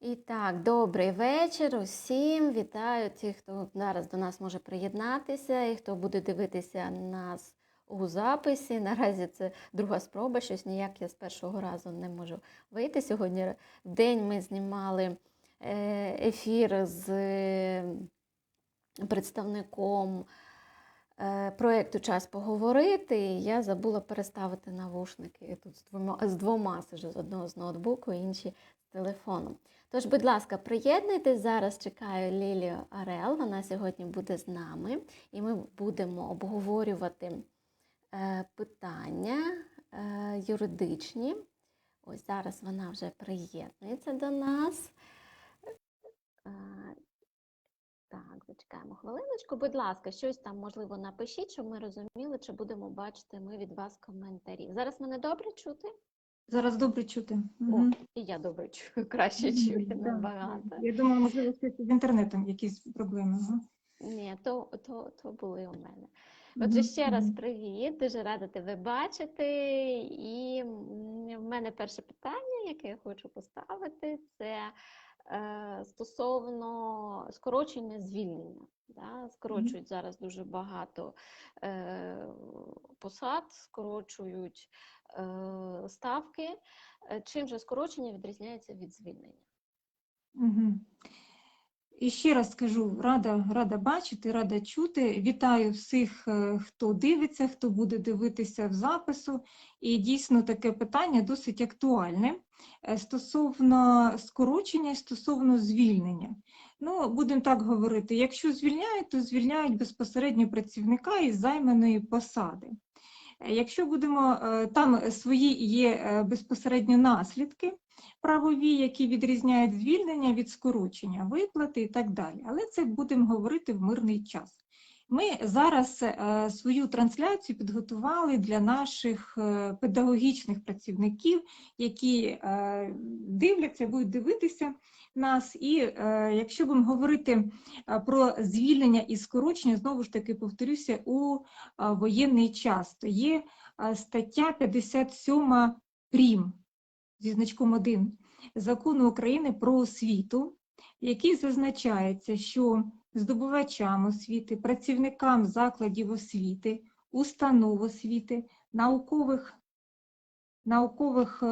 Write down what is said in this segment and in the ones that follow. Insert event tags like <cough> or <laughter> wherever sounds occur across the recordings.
І так, добрий вечір усім. Вітаю тих, хто зараз до нас може приєднатися і хто буде дивитися нас у записі. <laughs> Наразі це друга спроба, щось ніяк я з першого разу не можу вийти. Сьогодні в день ми знімали е, ефір з е, представником е, проєкту Час поговорити. Я забула переставити навушники тут з двома, з двома з одного з ноутбуку, інші з телефоном. Тож, будь ласка, приєднуйтесь. Зараз чекаю Лілію Арел. Вона сьогодні буде з нами, і ми будемо обговорювати е, питання е, юридичні. Ось зараз вона вже приєднується до нас. Е, так, зачекаємо хвилиночку. Будь ласка, щось там, можливо, напишіть, щоб ми розуміли, чи будемо бачити ми від вас коментарів. Зараз мене добре чути? Зараз добре чути. О, і я добре чую, краще чую да, набагато. Я думаю, можливо, щось з інтернетом якісь проблеми. Ні, то, то, то були у мене. Отже, ще раз привіт, дуже рада тебе бачити. І в мене перше питання, яке я хочу поставити, це е, стосовно скорочення звільнення. Да? Скорочують зараз дуже багато е, посад, скорочують ставки. Е, Чим же скорочення відрізняється від звільнення? Мгм. І ще раз скажу, рада, рада бачити, рада чути. Вітаю всіх, е, хто дивиться, хто буде дивитися в запису. І дійсно таке питання досить актуальне е, стосовно скорочення стосовно звільнення. Ну, будемо так говорити, якщо звільняють, то звільняють безпосередньо працівника із займаної посади. Е, Якщо будемо, е, там свої є е, безпосередньо наслідки, правові, які відрізняють звільнення від скорочення, виплати і так далі. Але це будемо говорити в мирний час. Ми зараз свою трансляцію підготували для наших педагогічних працівників, які дивляться, будуть дивитися нас. І е, якщо будемо говорити е, про звільнення і скорочення, знову ж таки повторюся, у е, воєнний час, то є е, стаття 57 прим зі значком 1 Закону України про освіту, в якій зазначається, що здобувачам освіти, працівникам закладів освіти, установ освіти, наукових, наукових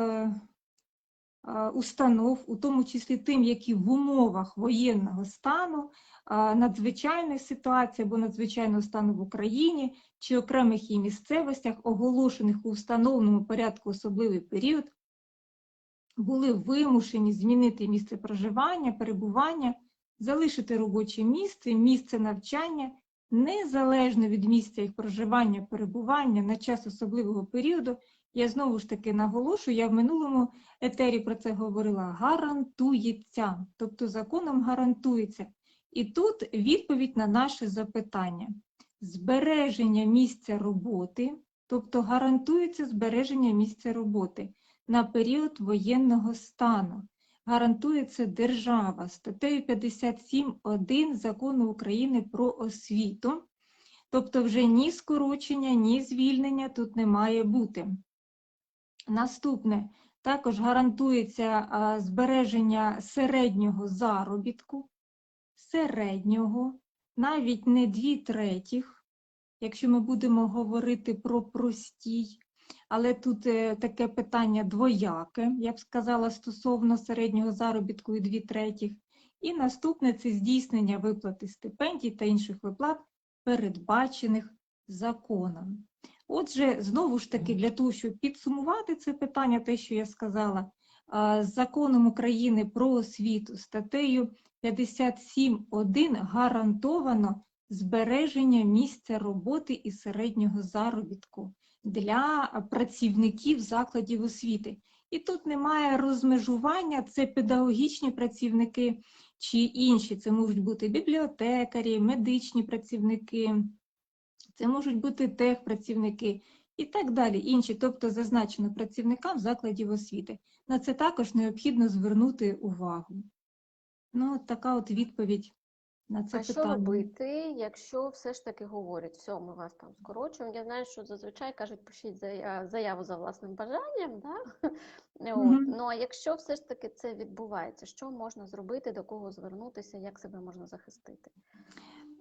установ, у тому числі тим, які в умовах воєнного стану, е, надзвичайної ситуації або надзвичайного стану в Україні чи окремих її місцевостях, оголошених у встановленому порядку особливий період, були вимушені змінити місце проживання, перебування, залишити робоче місце, місце навчання незалежно від місця їх проживання, перебування на час особливого періоду. Я знову ж таки наголошую, я в минулому етері про це говорила, гарантується, тобто законом гарантується. І тут відповідь на наше запитання. Збереження місця роботи, тобто гарантується збереження місця роботи на період воєнного стану. Гарантується держава статтею 57.1 Закону України про освіту. Тобто вже ні скорочення, ні звільнення тут не має бути. Наступне, також гарантується збереження середнього заробітку, середнього, навіть не дві третіх, якщо ми будемо говорити про простій, але тут е, таке питання двояке, я б сказала, стосовно середнього заробітку і дві третіх. І наступне це здійснення виплати стипендій та інших виплат, передбачених законом. Отже, знову ж таки, для того, щоб підсумувати це питання, те, що я сказала, з законом України про освіту статтею 57.1 гарантовано збереження місця роботи і середнього заробітку для працівників закладів освіти. І тут немає розмежування, це педагогічні працівники чи інші. Це можуть бути бібліотекарі, медичні працівники, це можуть бути техпрацівники і так далі. Інші, тобто зазначено працівникам закладів освіти. На це також необхідно звернути увагу. Ну, от така от відповідь на це А що робити, якщо все ж таки говорять, все, ми вас там скорочуємо. Я знаю, що зазвичай кажуть, пишіть заяву за власним бажанням, да? <laughs> От. Мгм. Ну а якщо все ж таки це відбувається, що можна зробити, до кого звернутися, як себе можна захистити?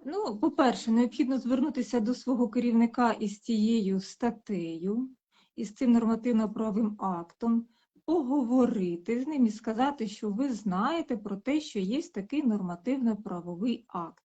Ну, по-перше, необхідно звернутися до свого керівника із цією статтею, із цим нормативно-правовим актом, поговорити з ним і сказати, що ви знаєте про те, що є такий нормативно-правовий акт.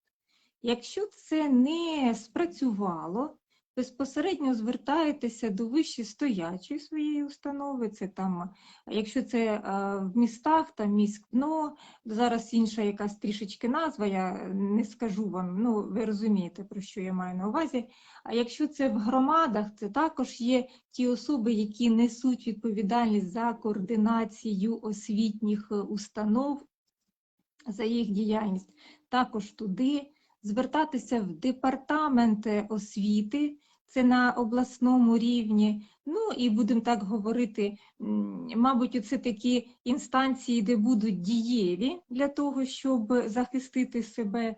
Якщо це не спрацювало, безпосередньо звертаєтеся до вищестоячої своєї установи, це там, якщо це е, в містах, там міськно, зараз інша якась трішечки назва, я не скажу вам, ну ви розумієте, про що я маю на увазі. А якщо це в громадах, це також є ті особи, які несуть відповідальність за координацію освітніх е, установ, за їх діяльність, також туди звертатися в департамент е, освіти, це на обласному рівні. Ну і будемо так говорити, мабуть, це такі інстанції, де будуть дієві для того, щоб захистити себе е,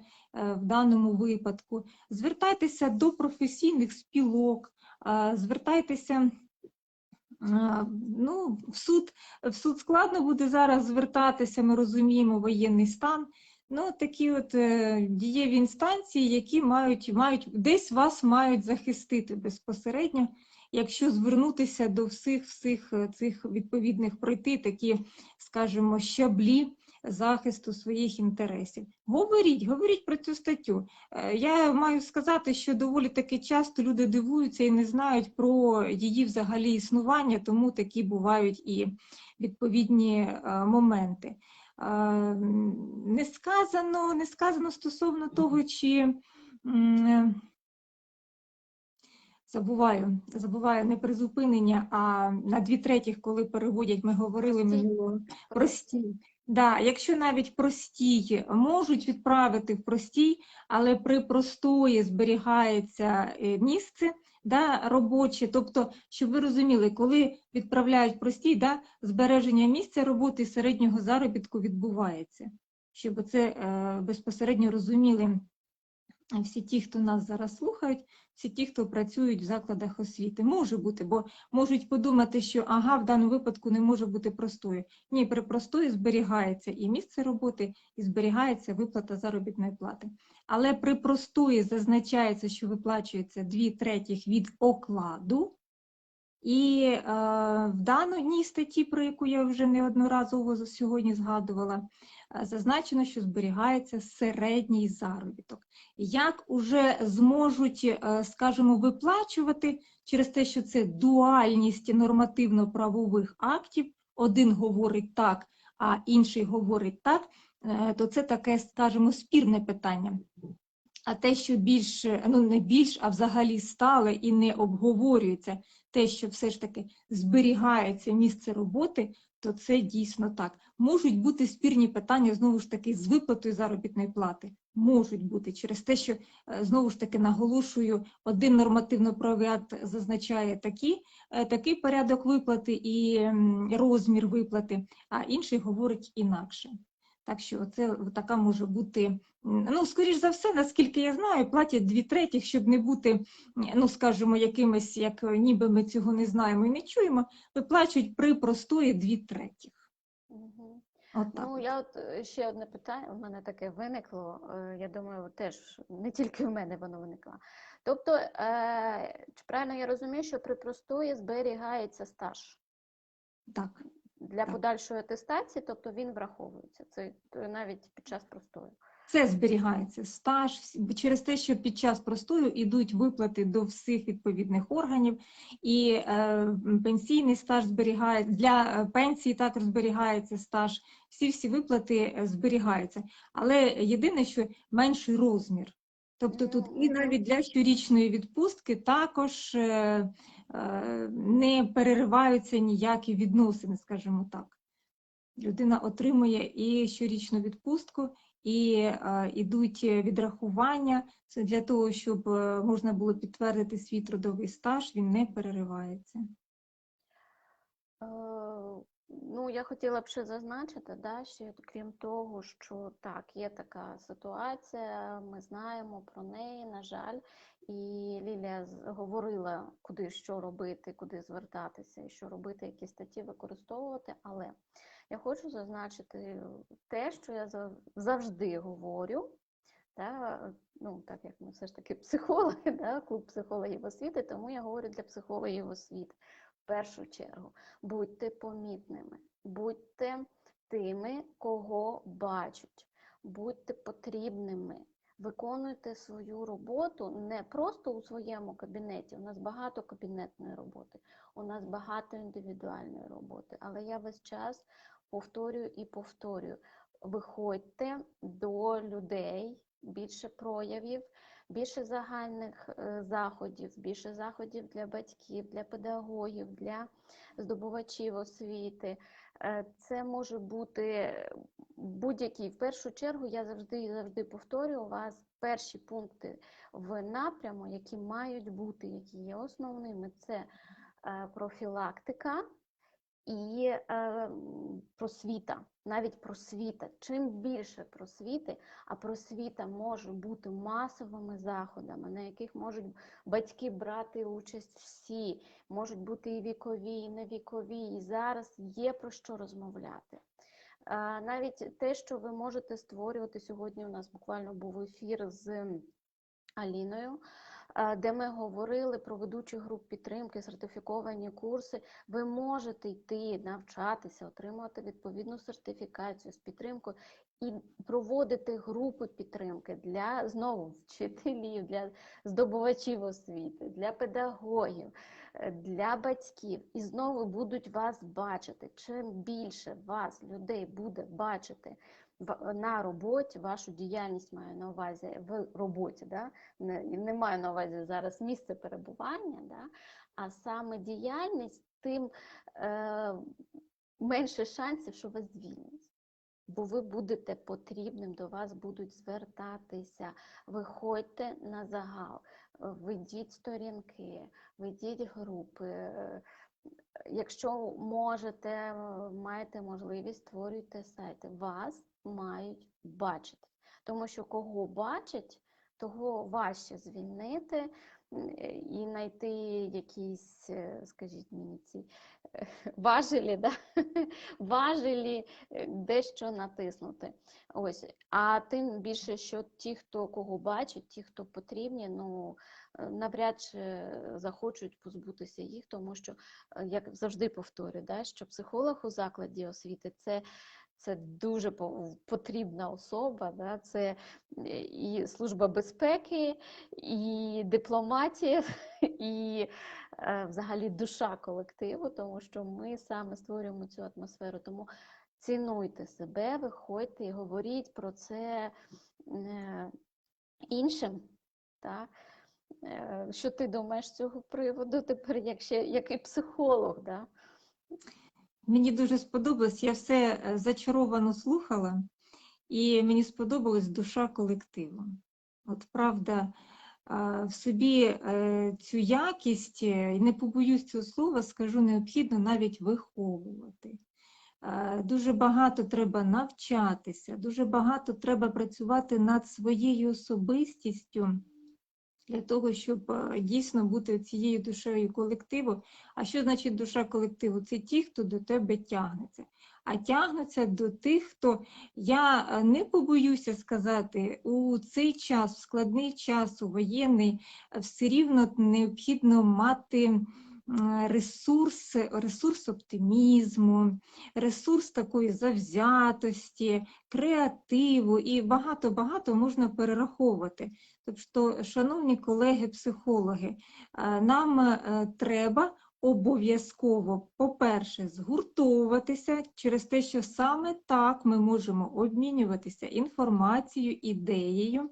в даному випадку. Звертайтеся до професійних спілок, звертайтеся. Ну, в суд, в суд складно буде зараз звертатися, ми розуміємо воєнний стан. Ну, такі от е, дієві інстанції, які мають, мають десь вас мають захистити безпосередньо, якщо звернутися до всіх всіх е, цих відповідних пройти такі, скажімо, щаблі захисту своїх інтересів. Говоріть, говоріть про цю статтю. Е, Я маю сказати, що доволі таки часто люди дивуються і не знають про її взагалі існування, тому такі бувають і відповідні е, моменти. Не сказано, не сказано стосовно того, чи забуваю, забуваю не призупинення, а на дві третіх, коли переводять, ми говорили Прості. Да, якщо навіть простій можуть відправити в простій, але при простої зберігається е, місце да, робочі. Тобто, щоб ви розуміли, коли відправляють простій, да, збереження місця роботи середнього заробітку відбувається. Щоб це е, безпосередньо розуміли всі ті, хто нас зараз слухають, всі ті, хто працюють в закладах освіти. Може бути, бо можуть подумати, що ага, в даному випадку не може бути простою. Ні, при простої зберігається і місце роботи, і зберігається виплата заробітної плати. Але при простої зазначається, що виплачується дві третіх від окладу. І е, в даній статті, про яку я вже неодноразово сьогодні згадувала, е, зазначено, що зберігається середній заробіток. Як уже зможуть, е, скажімо, виплачувати через те, що це дуальність нормативно-правових актів, один говорить так, а інший говорить так, е, то це таке, скажімо, спірне питання. А те, що більш, е, ну не більш, а взагалі стале і не обговорюється, те, що все ж таки зберігається місце роботи, то це дійсно так. Можуть бути спірні питання знову ж таки з виплатою заробітної плати. Можуть бути через те, що е, знову ж таки наголошую, один нормативно-правовий акт зазначає такі, е, такий порядок виплати і розмір виплати, а інший говорить інакше. Так що це така може бути, ну, скоріш за все, наскільки я знаю, платять дві третіх, щоб не бути, ну, скажімо, якимось, як е, ніби ми цього не знаємо і не чуємо, виплачують при простої дві третіх. От так. Ну, я от е, ще одне питання, у мене таке виникло. е, Я думаю, теж не тільки в мене воно виникло. Тобто, е, чи правильно я розумію, що при простої зберігається стаж так. Для подальшої атестації, тобто він враховується. Це е, навіть під час простої. Це зберігається стаж через те, що під час простою йдуть виплати до всіх відповідних органів, і е, пенсійний стаж зберігається для е, пенсії також зберігається стаж. Всі всі виплати е, зберігаються. Але єдине, що менший розмір. Тобто тут і навіть для щорічної відпустки також не перериваються ніякі відносини, скажімо так. Людина отримує і щорічну відпустку, і йдуть відрахування. Це для того, щоб е, можна було підтвердити свій трудовий стаж, він не переривається. Ну, я хотіла б ще зазначити, да, що крім того, що так, є така ситуація, ми знаємо про неї, на жаль, і Лілія говорила, куди що робити, куди звертатися і що робити, які статті використовувати. Але я хочу зазначити те, що я завжди говорю. Та, ну, так як ми все ж таки психологи, <laughs> да, клуб психологів освіти, тому я говорю для психологів освіти першу чергу. Будьте помітними, будьте тими, кого бачать, будьте потрібними. Виконуйте свою роботу не просто у своєму кабінеті. У нас багато кабінетної роботи, у нас багато індивідуальної роботи. Але я весь час повторюю і повторюю: виходьте до людей, більше проявів, більше загальних е, заходів, більше заходів для батьків, для педагогів, для здобувачів освіти. Е, Це може бути будь-який. В першу чергу я завжди і завжди повторюю у вас перші пункти в напряму, які мають бути, які є основними. Це е, профілактика і е, просвіта, навіть просвіта. Чим більше просвіти, а просвіта може бути масовими заходами, на яких можуть батьки брати участь всі, можуть бути і вікові, і невікові, і зараз є про що розмовляти. Е, Навіть те, що ви можете створювати сьогодні, у нас буквально був ефір з Аліною, де ми говорили про ведучих груп підтримки, сертифіковані курси. Ви можете йти навчатися, отримувати відповідну сертифікацію з підтримкою і проводити групи підтримки для знову вчителів, для здобувачів освіти, для педагогів, е, для батьків. І знову будуть вас бачити. Чим більше вас, людей, буде бачити на роботі, вашу діяльність маю на увазі в роботі, да? не, не маю на увазі зараз місце перебування, да? а саме діяльність, тим е, менше шансів, що вас звільнять. Бо ви будете потрібним, до вас будуть звертатися. Виходьте на загал, ведіть сторінки, ведіть групи. Якщо можете, маєте можливість, створюйте сайти. Вас мають бачити. Тому що кого бачать, того важче звільнити е, і знайти якісь, е, скажіть мені, ці е, <laughs> важелі, да? <laughs> важелі дещо натиснути. Ось. А тим більше, що ті, хто кого бачать, ті, хто потрібні, ну навряд чи захочуть позбутися їх, тому що, як завжди повторюю, да, що психолог у закладі освіти це. Це дуже потрібна особа, да? це е, і служба безпеки, і дипломатія, <laughs> і е, взагалі душа колективу, тому що ми саме створюємо цю атмосферу. Тому цінуйте себе, виходьте і говоріть про це е, іншим. Так? Що ти думаєш з цього приводу тепер, як, ще, як і психолог? Да? Мені дуже сподобалось, я все е, зачаровано слухала, і мені сподобалась душа колективу. От правда, в собі е, цю якість, е, і не побоюсь цього слова, скажу, необхідно навіть виховувати. Дуже багато треба навчатися, дуже багато треба працювати над своєю особистістю для того, щоб е, дійсно бути цією душею колективу. А що значить душа колективу? Це ті, хто до тебе тягнеться. А тягнуться до тих, хто я е, не побоюся сказати, у цей час, в складний час, у воєнний, е, все рівно необхідно мати ресурс, ресурс оптимізму, ресурс такої завзятості, креативу і багато-багато можна перераховувати. Тобто, шановні колеги-психологи, е, нам е, треба обов'язково, по-перше, згуртовуватися через те, що саме так ми можемо обмінюватися інформацією, ідеєю.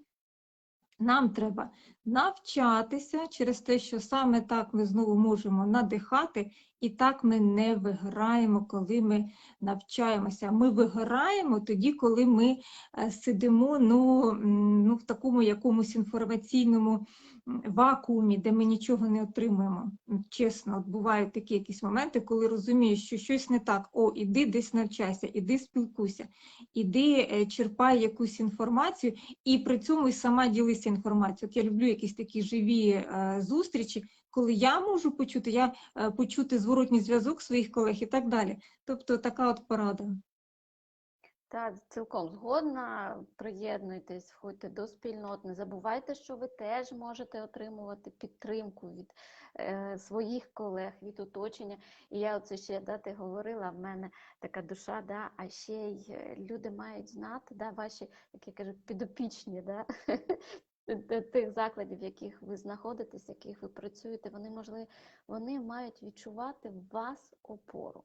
Нам треба навчатися через те, що саме так ми знову можемо надихати, і так ми не виграємо, коли ми навчаємося. Ми виграємо тоді, коли ми е, сидимо ну, ну, в такому якомусь інформаційному вакуумі, де ми нічого не отримуємо. Чесно, от бувають такі якісь моменти, коли розумієш, що щось не так. О, іди десь навчайся, іди спілкуйся, іди е, черпай якусь інформацію, і при цьому і сама ділися інформацією. От я люблю якісь такі живі е, зустрічі, коли я можу почути, я е, почути зворотній зв'язок своїх колег і так далі. Тобто така от порада. Так, цілком згодна. Приєднуйтесь, входьте до спільнот. Не забувайте, що ви теж можете отримувати підтримку від е, своїх колег, від оточення. І я оце ще да, ти говорила, в мене така душа, да, а ще й е, люди мають знати, да, ваші, як я кажу, підопічні, да, <laughs> тих закладів, в яких ви знаходитесь, в яких ви працюєте, вони можливо, вони мають відчувати в вас опору.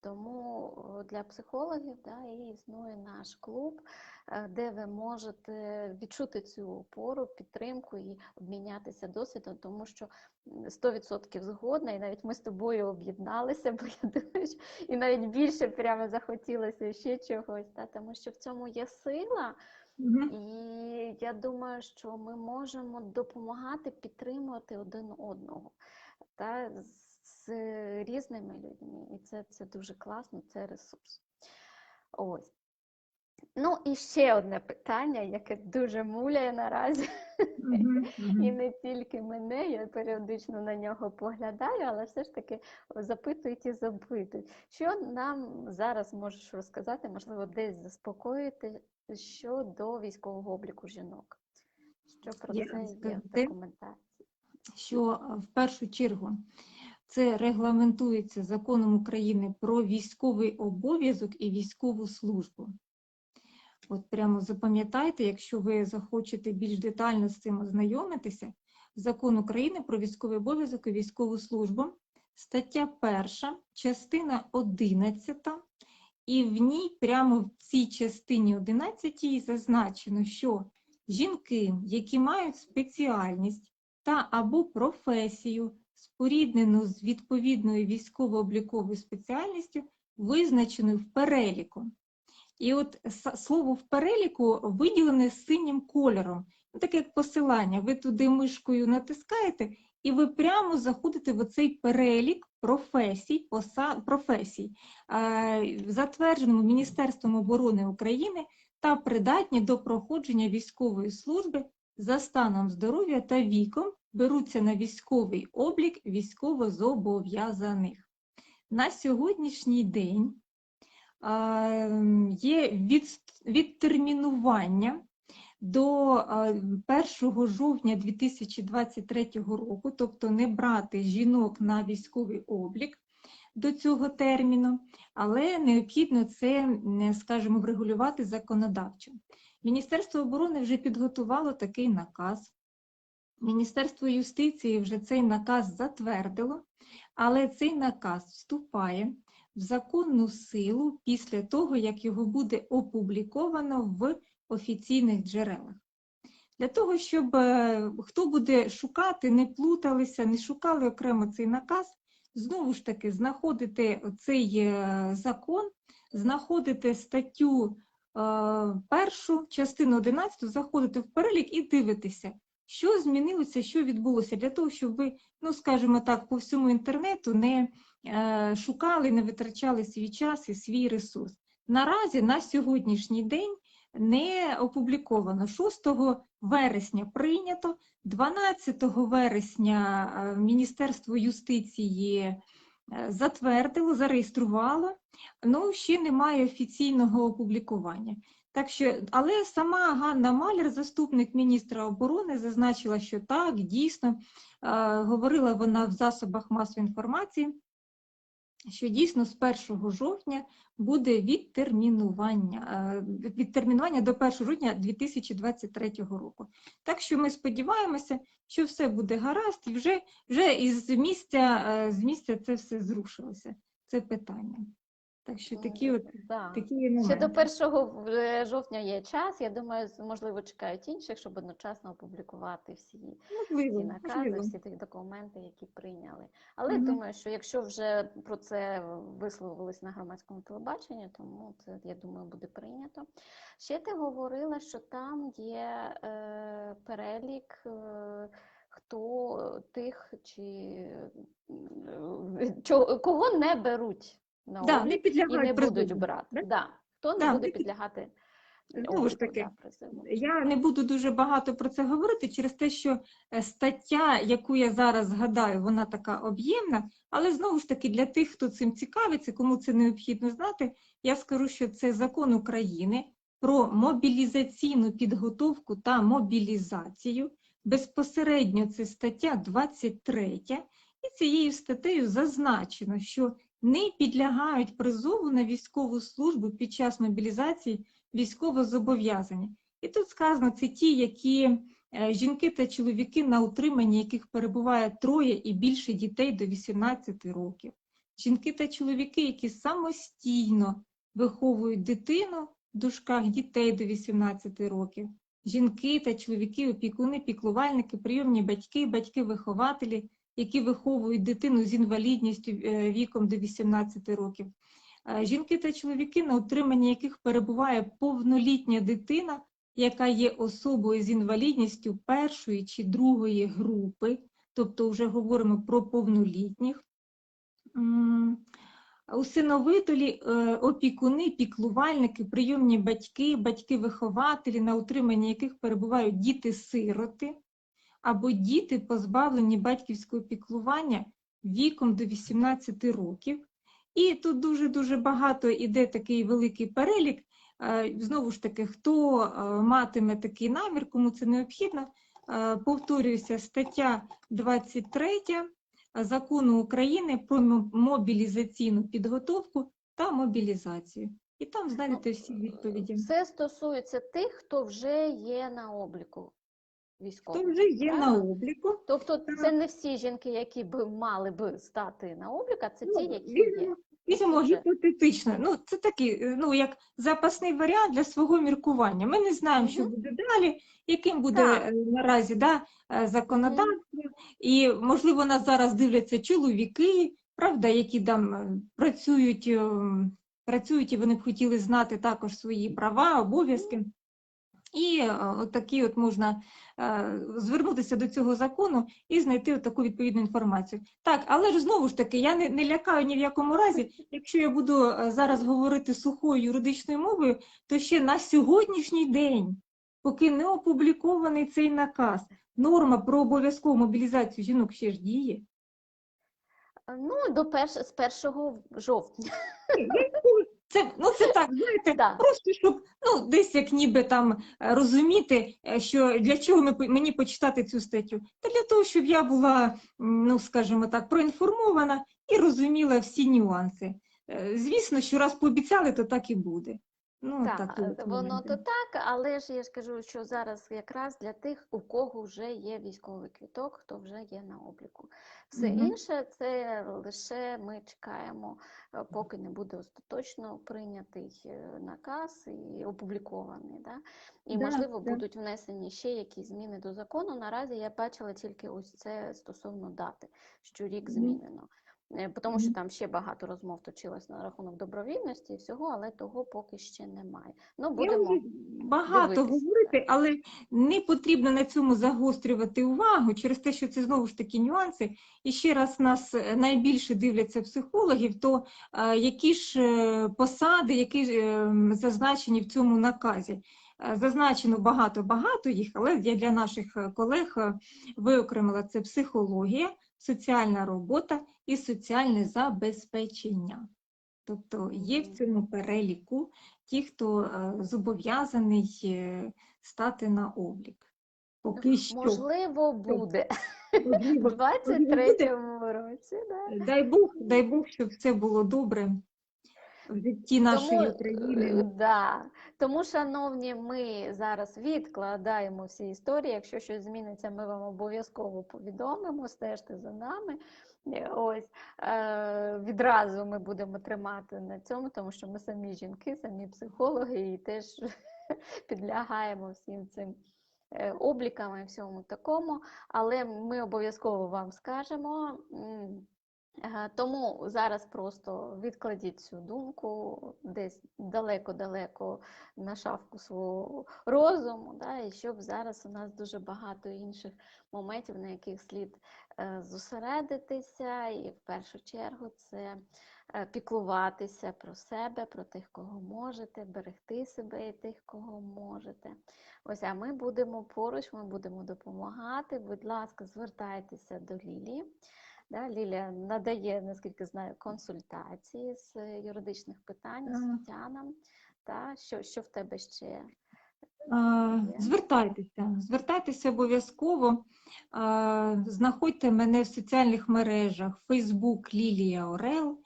Тому для психологів да, і існує наш клуб, е, де ви можете відчути цю опору, підтримку і обмінятися досвідом, тому що 100% згодна, і навіть ми з тобою об'єдналися, <laughs> бо я думаю, і навіть більше прямо захотілося ще чогось, да, тому що в цьому є сила, Мгм. і я думаю, що ми можемо допомагати підтримувати один одного та, з різними людьми. І це, це дуже класно, це ресурс. Ось. Ну і ще одне питання, яке дуже муляє наразі. Мгм. <laughs> І не тільки мене, я періодично на нього поглядаю, але все ж таки запитують і запитують. Що нам зараз можеш розказати, можливо, десь заспокоїти щодо військового обліку жінок? Що про це є в документації? що е, в першу чергу це регламентується законом України про військовий обов'язок і військову службу. От прямо запам'ятайте, якщо ви захочете більш детально з цим ознайомитися, Закон України про військовий обов'язок і військову службу, стаття 1, частина 11, і в ній прямо в цій частині 11 зазначено, що жінки, які мають спеціальність та або професію, споріднену з відповідною військово-обліковою спеціальністю, визначеною в переліку. І от слово в переліку виділене синім кольором, ну, таке як посилання. Ви туди мишкою натискаєте, і ви прямо заходите в оцей перелік професій, поса, професій, е, затвердженому Міністерством оборони України та придатні до проходження військової служби за станом здоров'я та віком беруться на військовий облік військовозобов'язаних. На сьогоднішній день е, є від, відтермінування до е, 1 жовтня 2023 року, тобто не брати жінок на військовий облік до цього терміну, але необхідно це, скажімо, врегулювати законодавчо. Міністерство оборони вже підготувало такий наказ. Міністерство юстиції вже цей наказ затвердило, але цей наказ вступає в законну силу після того, як його буде опубліковано в офіційних джерелах. Для того, щоб е, хто буде шукати, не плуталися, не шукали окремо цей наказ, знову ж таки знаходите цей е, закон, знаходите статтю е, першу, частину 11, заходите в перелік і дивитеся, що змінилося, що відбулося, для того, щоб ви, ну скажімо так, по всьому інтернету не е, шукали, не витрачали свій час і свій ресурс. Наразі на сьогоднішній день не опубліковано. 6 вересня прийнято, 12 вересня е, Міністерство юстиції е, затвердило, зареєструвало, ну ще немає офіційного опублікування. Так що, але сама Ганна Маляр, заступник міністра оборони, зазначила, що так, дійсно, е, говорила вона в засобах масової інформації, що дійсно з 1 жовтня буде відтермінування, е, відтермінування до 1 жовтня 2023 року. Так що ми сподіваємося, що все буде гаразд, і вже, вже із місця, е, з місця це все зрушилося, це питання. Так що Ну, такі от да. такі є Ще до моменти. 1 е, жовтня є час. Я думаю, можливо, чекають інших, щоб одночасно опублікувати всі Можливо, всі накази, можливо. всі ті документи, які прийняли. Але Мгм. думаю, що якщо вже про це висловились на громадському телебаченні, тому це, я думаю, буде прийнято. Ще ти говорила, що там є е, перелік. Е, Хто тих чи е, чого, кого не беруть на Да, облік не і не будуть брати. да? Да. Хто не Да, буде не під- підлягати Знову ж таки. Я не буду дуже багато про це говорити через те, що е, стаття, яку я зараз згадаю, вона така об'ємна, але знову ж таки для тих, хто цим цікавиться, кому це необхідно знати, я скажу, що це закон України про мобілізаційну підготовку та мобілізацію. Безпосередньо це стаття 23, і цією статтею зазначено, що не підлягають призову на військову службу під час мобілізації військовозобов'язані. І тут сказано, це ті, які е, жінки та чоловіки, на утриманні яких перебуває троє і більше дітей до 18 років. Жінки та чоловіки, які самостійно виховують дитину в дужках дітей до 18 років. Жінки та чоловіки, опікуни, піклувальники, прийомні батьки, батьки-вихователі, які виховують дитину з інвалідністю е, віком до 18 років. Е, Жінки та чоловіки, на утриманні яких перебуває повнолітня дитина, яка є особою з інвалідністю першої чи другої групи, тобто вже говоримо про повнолітніх. Усиновителі, е, опікуни, піклувальники, прийомні батьки, батьки-вихователі, на утриманні яких перебувають діти-сироти або діти, позбавлені батьківського піклування віком до 18 років. І тут дуже-дуже багато іде такий великий перелік. Е, Знову ж таки, хто е, матиме такий намір, кому це необхідно, е, повторююся, стаття 23 Закону України про мобілізаційну підготовку та мобілізацію. І там знайдете всі відповіді. Все стосується тих, хто вже є на обліку Хто вже є на обліку, Тобто це не всі жінки, які б мали б стати на облік, а це ті, Ну, які є. візьмемо, візьмемо гіпотетично. Ну, це такий, е, ну, як запасний варіант для свого міркування. Ми не знаємо, що буде далі, яким буде Так. е, наразі да, е, законодавство. І, можливо, нас зараз дивляться чоловіки, правда, які там е, працюють, е, працюють і вони б хотіли знати також свої права, обов'язки. І е, от можна е, звернутися до цього закону і знайти таку відповідну інформацію. Так, але ж знову ж таки, я не, не лякаю ні в якому разі. Якщо я буду е, зараз говорити сухою юридичною мовою, то ще на сьогоднішній день, поки не опублікований цей наказ, норма про обов'язкову мобілізацію жінок ще ж діє. Ну, до перш... з 1 жовтня. Це, ну, це так, знаєте, Да. просто щоб ну, десь як ніби там е, розуміти, е, що для чого ми, мені почитати цю статтю? Та для того, щоб я була, ну скажімо так, проінформована і розуміла всі нюанси. Е, Звісно, що раз пообіцяли, то так і буде. Ну, Так, такі е, воно то так, але ж я ж кажу, що зараз якраз для тих, у кого вже є військовий квіток, хто вже є на обліку. Все Мгм. інше це лише ми чекаємо, е, поки не буде остаточно прийнятий е, наказ і опублікований. Да? І, Да, можливо, да. будуть внесені ще якісь зміни до закону. Наразі я бачила тільки ось це стосовно дати, що рік змінено. Е, Тому що там ще багато розмов точилось на рахунок добровільності і всього, але того поки ще немає. Ну, будемо можу багато дивитися, говорити, але не потрібно на цьому загострювати увагу через те, що це знову ж таки нюанси. І ще раз нас е, найбільше дивляться психологів, то е, які ж посади, які ж, е, зазначені в цьому наказі. Зазначено багато-багато їх, але я для наших колег виокремила це психологія, соціальна робота і соціальне забезпечення. Тобто є в цьому переліку ті, хто е, зобов'язаний е, стати на облік. Поки що. можливо буде в Можливо, <laughs> 23-му році. Да? Дай Бог, дай Бог, щоб це було добре в житті нашої Тому, е, України. да. Тому, шановні, ми зараз відкладаємо всі історії. Якщо щось зміниться, ми вам обов'язково повідомимо, стежте за нами. Ось е, відразу ми будемо тримати на цьому, тому що ми самі жінки, самі психологи, і теж <laughs> підлягаємо всім цим е, облікам і всьому такому. Але ми обов'язково вам скажемо. Е, Тому зараз просто відкладіть цю думку десь далеко-далеко на шафку свого розуму, да, і щоб зараз у нас дуже багато інших моментів, на яких слід е, зосередитися, і в першу чергу це е, піклуватися про себе, про тих, кого можете, берегти себе і тих, кого можете. Ось, а ми будемо поруч, ми будемо допомагати. Будь ласка, звертайтеся до Лілії. Да, Лілія надає, наскільки знаю, консультації з е, юридичних питань Так. освітянам. Та, що, що в тебе ще? Є. Звертайтеся, звертайтеся обов'язково. Знаходьте мене в соціальних мережах Facebook Лілія Орел,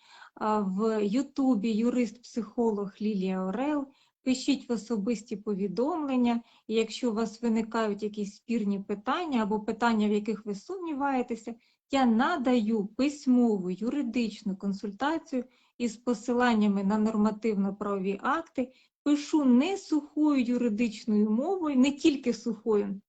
в Ютубі юрист-психолог Лілія Орел. Пишіть в особисті повідомлення, і якщо у вас виникають якісь спірні питання або питання, в яких ви сумніваєтеся, я надаю письмову юридичну консультацію із посиланнями на нормативно-правові акти, пишу не сухою юридичною мовою, не тільки сухою.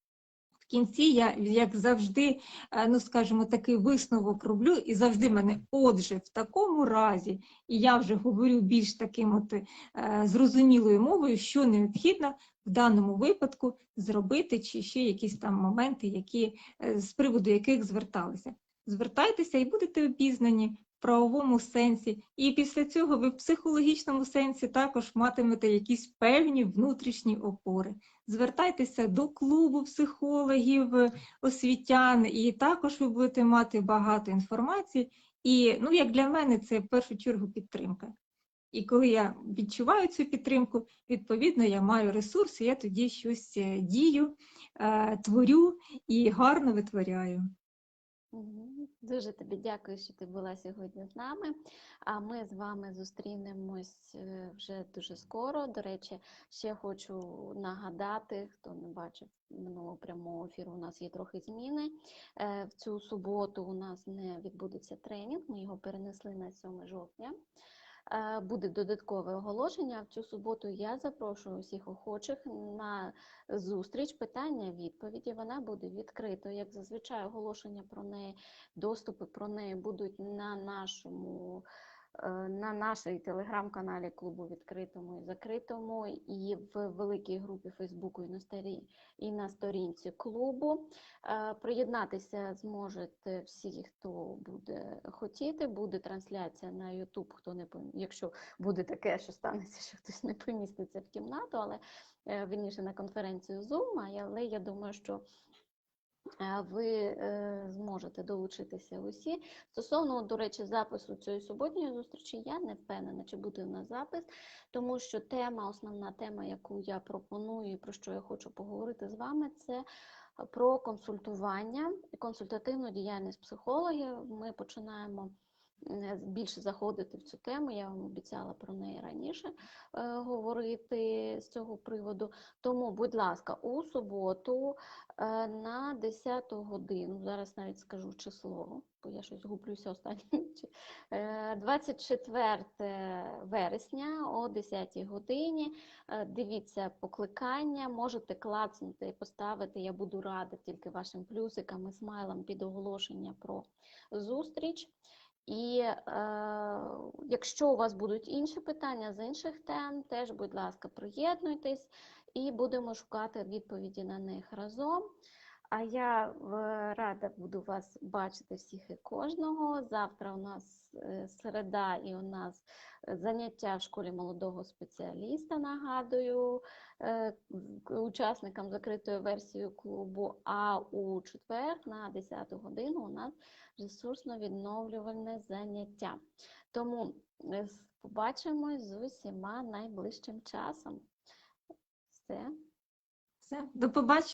В кінці я, як завжди, е, ну скажімо, такий висновок роблю, і завжди мене, отже, в такому разі, і я вже говорю більш таким от е, зрозумілою мовою, що необхідно в даному випадку зробити, чи ще якісь там моменти, які, е, з приводу яких зверталися. Звертайтеся і будете обізнані в правовому сенсі, і після цього ви в психологічному сенсі також матимете якісь певні внутрішні опори. Звертайтеся до клубу психологів, освітян, і також ви будете мати багато інформації. І ну, як для мене, це в першу чергу підтримка. І коли я відчуваю цю підтримку, відповідно, я маю ресурси, я тоді щось е, дію, е, творю і гарно витворяю. Дуже тобі дякую, що ти була сьогодні з нами. А ми з вами зустрінемось е, вже дуже скоро. До речі, ще хочу нагадати, хто не бачив минулого прямого ефіру, у нас є трохи зміни. Е, В цю суботу у нас не відбудеться тренінг, ми його перенесли на 7 жовтня. Е, Буде додаткове оголошення. В цю суботу я запрошую усіх охочих на зустріч, питання, відповіді. Вона буде відкритою, як зазвичай оголошення про неї, доступи про неї будуть на нашому. Е, На нашій телеграм-каналі клубу відкритому і закритому, і в великій групі Фейсбуку і на старі, і на сторінці клубу. Е, Приєднатися зможете всі, хто буде хотіти. Буде трансляція на YouTube, хто не якщо буде таке, що станеться, що хтось не поміститься в кімнату, але е, вірніше на конференцію Zoom, але я думаю, що ви е, зможете долучитися усі. Стосовно, до речі, запису цієї суботньої зустрічі, я не впевнена, чи буде в нас запис, тому що тема, основна тема, яку я пропоную і про що я хочу поговорити з вами, це про консультування і консультативну діяльність психологів. Ми починаємо е, більше заходити в цю тему. Я вам обіцяла про неї раніше е, говорити з цього приводу. Тому, будь ласка, у суботу е, на 10 годину, зараз навіть скажу число, бо я щось гублюся останнім. е, 24 вересня о 10 годині. Е, Дивіться покликання, можете клацнути і поставити. Я буду рада тільки вашим плюсикам і смайлам під оголошення про зустріч. І е, якщо у вас будуть інші питання з інших тем, теж, будь ласка, приєднуйтесь і будемо шукати відповіді на них разом. А я рада буду вас бачити всіх і кожного. Завтра у нас е, середа і у нас е, заняття в школі молодого спеціаліста, нагадую, е, учасникам закритої версії клубу. А у четвер на 10 годину у нас ресурсно-відновлювальне заняття. Тому побачимось з усіма найближчим часом. Все. Все, до побачення.